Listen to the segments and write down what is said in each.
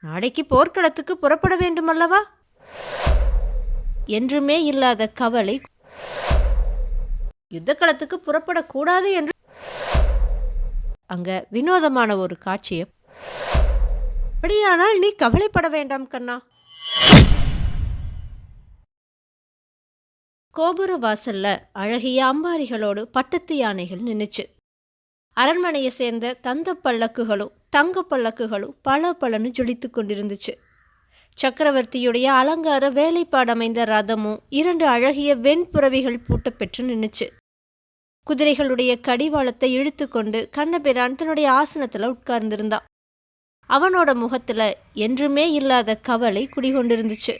நாளைக்கு போர்க்களத்துக்கு புறப்பட வேண்டுமல்லவா? என்றுமே இல்லாத கவலை. யுத்தக்களத்துக்கு புறப்படக்கூடாது என்று. அங்க வினோதமான ஒரு காட்சியை அப்படியானால் நீ கவலைப்பட வேண்டாம் கண்ணா. கோபுர வாசல்ல அழகிய அம்பாரிகளோடு பட்டத்து யானைகள் நின்னுச்சு. அரண்மனையை சேர்ந்த தந்த பல்லக்குகளும் தங்க பல்லக்குகளும் பல பலன்னு ஜொலித்து கொண்டிருந்துச்சு. சக்கரவர்த்தியுடைய அலங்கார வேலைப்பாடமைந்த ரதமும் இரண்டு அழகிய வெண்புறவிகள் பூட்டப்பெற்று நின்றுச்சு குதிரைகளுடைய கடிவாளத்தை இழுத்துக்கொண்டு கண்ணபிரான் தன்னுடைய ஆசனத்தில் உட்கார்ந்திருந்தான். அவனோட முகத்துல என்றுமே இல்லாத கவலை குடிகொண்டிருந்துச்சு.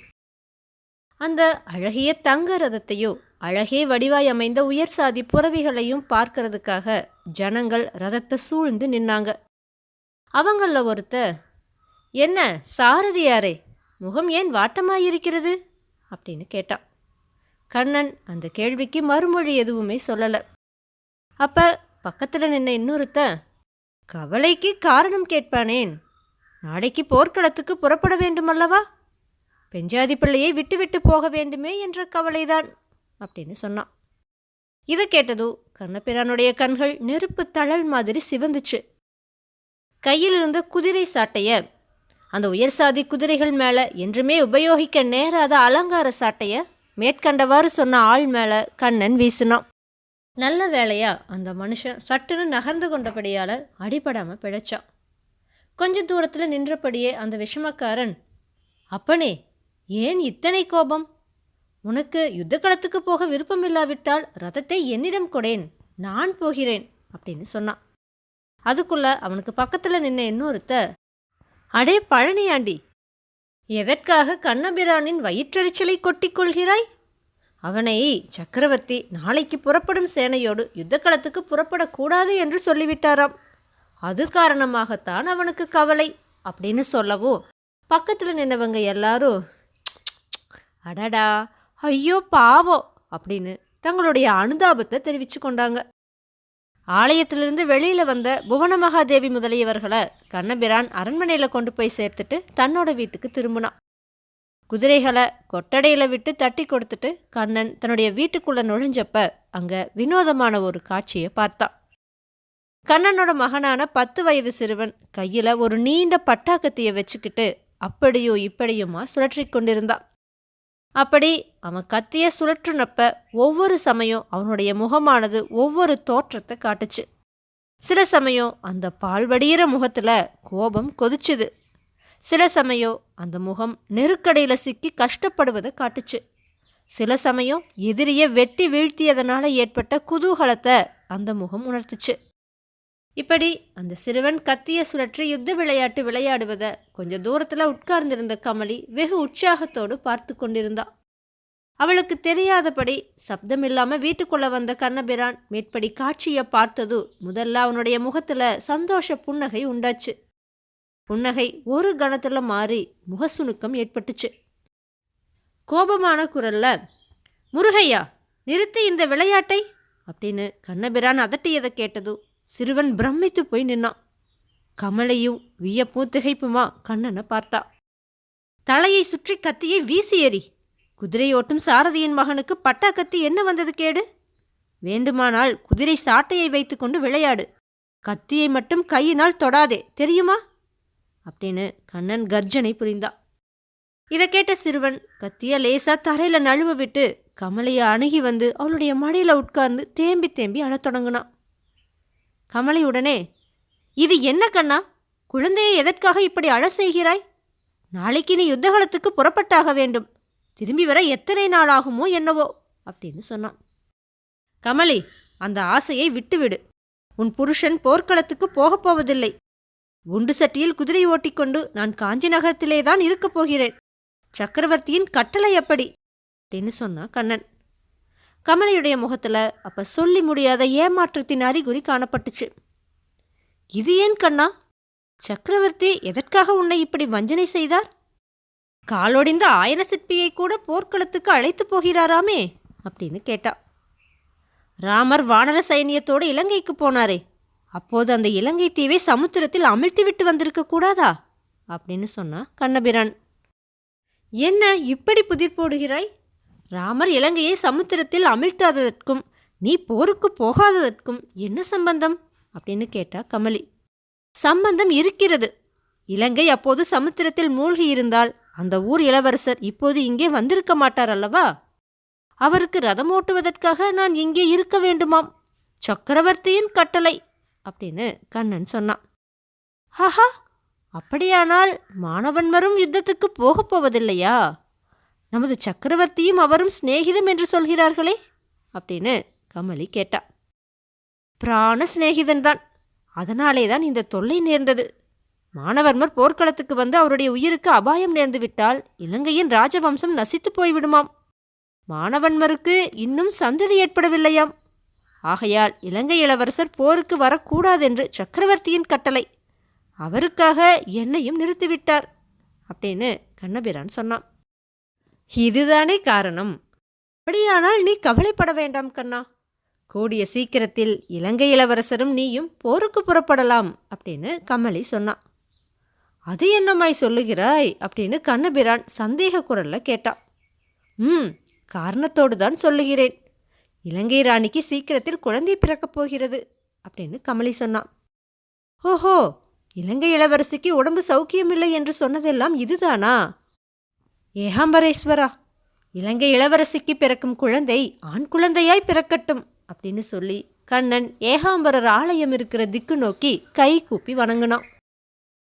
அந்த அழகிய தங்க ரதத்தையோ அழகே வடிவாய் அமைந்த உயர் சாதி புறவிகளையும் பார்க்கறதுக்காக ஜனங்கள் ரதத்தை சூழ்ந்து நின்னாங்க. அவங்களில் ஒருத்த என்ன சாரதியாரே முகம் ஏன் வாட்டமாயிருக்கிறது? அப்படின்னு கேட்டான் கண்ணன் அந்த கேள்விக்கு மறுமொழி எதுவுமே சொல்லலை. அப்போ பக்கத்தில் நின்ன இன்னொருத்த கவலைக்கு காரணம் கேட்பானேன் நாளைக்கு போர்க்களத்துக்கு புறப்பட வேண்டுமல்லவா? பெஞ்சாதி பிள்ளையை விட்டுவிட்டு போக வேண்டுமே என்ற கவலைதான் அப்படின்னு சொன்னான் இதை கேட்டதோ கண்ணபிரானுடைய கண்கள் நெருப்பு தழல் மாதிரி சிவந்துச்சு. கையில் இருந்த குதிரை சாட்டைய அந்த உயர் சாதி குதிரைகள் மேலே என்றுமே உபயோகிக்க நேராத அலங்கார சாட்டைய மேற்கண்டவாறு சொன்ன ஆள் மேலே கண்ணன் வீசினான். நல்ல வேலையா அந்த மனுஷன் சட்டுன்னு நகர்ந்து கொண்டபடியால் அடிபடாமல் பிழைச்சான். கொஞ்ச தூரத்தில் நின்றபடியே அந்த விஷமக்காரன் அப்பனே ஏன் இத்தனை கோபம்? உனக்கு யுத்தக்களத்துக்கு போக விருப்பமில்லாவிட்டால் ரதத்தை என்னிடம் கொடேன் நான் போகிறேன் அப்படின்னு சொன்னான். அதுக்குள்ள அவனுக்கு பக்கத்தில் நின்ன இன்னொருத்த அடே பழனியாண்டி எதற்காக கண்ணபிரானின் வயிற்றெரிச்சலை கொட்டிக்கொள்கிறாய்? அவனை சக்கரவர்த்தி நாளைக்கு புறப்படும் சேனையோடு யுத்தக்களத்துக்கு புறப்படக்கூடாது என்று சொல்லிவிட்டாராம். அது காரணமாகத்தான் அவனுக்கு கவலை அப்படின்னு சொல்லவோ பக்கத்தில் நின்னவங்க எல்லாரும் அடடா ஐயோ பாவம் அப்படின்னு தங்களுடைய அனுதாபத்தை தெரிவித்து கொண்டாங்க ஆலயத்திலிருந்து வெளியில் வந்த புவன மகாதேவி முதலியவர்களை கண்ணபிரான் அரண்மனையில் கொண்டு போய் சேர்த்துட்டு தன்னோட வீட்டுக்கு திரும்பினான். குதிரைகளை கொட்டடையில் விட்டு தட்டி கொடுத்துட்டு கண்ணன் தன்னுடைய வீட்டுக்குள்ளே நுழைஞ்சப்ப அங்கே வினோதமான ஒரு காட்சியை பார்த்தான். கண்ணனோட மகனான பத்து வயது சிறுவன் கையில் ஒரு நீண்ட பட்டாக்கத்தியை வச்சுக்கிட்டு அப்படியோ இப்படியுமா சுழற்றி கொண்டிருந்தான். அப்படி அவன் கத்திய சுழற்றுனப்ப ஒவ்வொரு சமயம் அவனுடைய முகமானது ஒவ்வொரு தோற்றத்தை காட்டுச்சு. சில சமயம் அந்த பால் வடிகிற கோபம் கொதிச்சுது. சில சமயம் அந்த முகம் நெருக்கடியில் சிக்கி கஷ்டப்படுவதை காட்டுச்சு. சில சமயம் எதிரியை வெட்டி வீழ்த்தியதனால ஏற்பட்ட குதூகலத்தை அந்த முகம் உணர்த்துச்சு. இப்படி அந்த சிறுவன் கத்திய சுழற்றி யுத்த விளையாட்டு விளையாடுவதை கொஞ்ச தூரத்தில் உட்கார்ந்திருந்த கமலி வெகு உற்சாகத்தோடு பார்த்து கொண்டிருந்தா. அவளுக்கு தெரியாதபடி சப்தமில்லாம வீட்டுக்குள்ள வந்த கண்ணபிரான் மேற்படி காட்சியை பார்த்தது முதல்ல அவனுடைய முகத்துல சந்தோஷ புன்னகை உண்டாச்சு. புன்னகை ஒரு கணத்துல மாறி முகசுணுக்கம் ஏற்பட்டுச்சு. கோபமான குரல்ல முருகையா நிறுத்தி இந்த விளையாட்டை? அப்படின்னு கண்ணபிரான் அதட்டியதை கேட்டது சிறுவன் பிரமித்து போய் நின்னான். கமலையும் வியப்பும் திகைப்புமா கண்ணனை பார்த்தா. தலையை சுற்றி கத்தியை வீசி எறி குதிரை ஓட்டும் சாரதியின் மகனுக்கு பட்டா கத்தி என்ன வந்தது கேடு? வேண்டுமானால் குதிரை சாட்டையை வைத்துக்கொண்டு விளையாடு. கத்தியை மட்டும் கையினால் தொடாதே தெரியுமா? அப்படின்னு கண்ணன் கர்ஜனை புரிந்தான் இதை கேட்ட சிறுவன் கத்திய லேசா தரையில நழுவ விட்டு கமலையை அணுகி வந்து அவளுடைய மடியில உட்கார்ந்து தேம்பி தேம்பி அழத் தொடங்கினான். கமலையுடனே உடனே இது என்ன கண்ணா? குழந்தையை எதற்காக இப்படி அழ செய்கிறாய்? நாளைக்கு நீ யுத்தகலத்துக்கு புறப்பட்டாக வேண்டும். திரும்பி வர எத்தனை நாள் ஆகுமோ என்னவோ? அப்படின்னு சொன்னான். கமலி அந்த ஆசையை விட்டுவிடு. உன் புருஷன் போர்க்களத்துக்கு போகப் போவதில்லை. குண்டு சட்டியில் குதிரை ஓட்டிக்கொண்டு நான் காஞ்சி நகரத்திலே தான் இருக்கப் போகிறேன். சக்கரவர்த்தியின் கட்டளை எப்படி அப்படின்னு சொன்னா கண்ணன். கமலையுடைய முகத்தில் அப்போ சொல்லி முடியாத ஏமாற்றத்தின் அறிகுறி காணப்பட்டுச்சு. இது ஏன் கண்ணா? சக்கரவர்த்தி எதற்காக உன்னை இப்படி வஞ்சனை செய்தார்? காலொடிந்த ஆயன சிற்பியை கூட போர்க்களத்துக்கு அழைத்து போகிறாராமே? அப்படின்னு கேட்டா. ராமர் வானர சைனியத்தோடு இலங்கைக்கு போனாரே. அப்போது அந்த இலங்கை தீவை சமுத்திரத்தில் அமிழ்த்தி விட்டு வந்திருக்க கூடாதா? அப்படின்னு சொன்னா கண்ணபிரான். என்ன இப்படி புதிர் போடுகிறாய்? ராமர் இலங்கையை சமுத்திரத்தில் அமிழ்த்தாததற்கும் நீ போருக்கு போகாததற்கும் என்ன சம்பந்தம்? அப்படின்னு கேட்டா கமலி. சம்பந்தம் இருக்கிறது. இலங்கை அப்போது சமுத்திரத்தில் மூழ்கி இருந்தால் அந்த ஊர் இளவரசர் இப்போது இங்கே வந்திருக்க மாட்டார் அல்லவா? அவருக்கு ரதம் ஓட்டுவதற்காக நான் இங்கே இருக்க வேண்டுமாம். சக்கரவர்த்தியின் கட்டளை அப்படின்னு கண்ணன் சொன்னான். ஹஹா! அப்படியானால் மாணவன்மரும் யுத்தத்துக்கு போகப் போவதில்லையா? நமது சக்கரவர்த்தியும் அவரும் சிநேகிதம் என்று சொல்கிறார்களே? அப்படின்னு கமலி கேட்டா. பிராண சிநேகிதன்தான் அதனாலே தான் இந்த தொல்லை நேர்ந்தது. மாணவர்மர் போர்க்களத்துக்கு வந்து அவருடைய உயிருக்கு அபாயம் நேர்ந்து விட்டால் இலங்கையின் ராஜவம்சம் நசித்து போய்விடுமாம். மாணவன்மருக்கு இன்னும் சந்ததி ஏற்படவில்லையாம். ஆகையால் இலங்கை இளவரசர் போருக்கு வரக்கூடாதென்று சக்கரவர்த்தியின் கட்டளை. அவருக்காக என்னையும் நிறுத்திவிட்டார். அப்படின்னு கண்ணபிரான் சொன்னான். இதுதானே காரணம். அப்படியானால் நீ கவலைப்பட வேண்டாம் கண்ணா. கூடிய சீக்கிரத்தில் இலங்கை இளவரசரும் நீயும் போருக்கு புறப்படலாம் அப்படின்னு கமலி சொன்னான் அது என்னமாய் சொல்லுகிறாய்? அப்படின்னு கண்ணபிரான் சந்தேக குரல்ல கேட்டான் ம் காரணத்தோடு தான் சொல்லுகிறேன். இலங்கை ராணிக்கு சீக்கிரத்தில் குழந்தை பிறக்கப் போகிறது அப்படின்னு கமலி சொன்னான் ஓஹோ இலங்கை இளவரசிக்கு உடம்பு சௌக்கியமில்லை என்று சொன்னதெல்லாம் இதுதானா? ஏகாம்பரேஸ்வரா இலங்கை இளவரசிக்கு பிறக்கும் குழந்தை ஆண் குழந்தையாய் பிறக்கட்டும் அப்படின்னு சொல்லி கண்ணன் ஏகாம்பரர் ஆலயம் இருக்கிற திக்கு நோக்கி கை கூப்பி வணங்கினான்.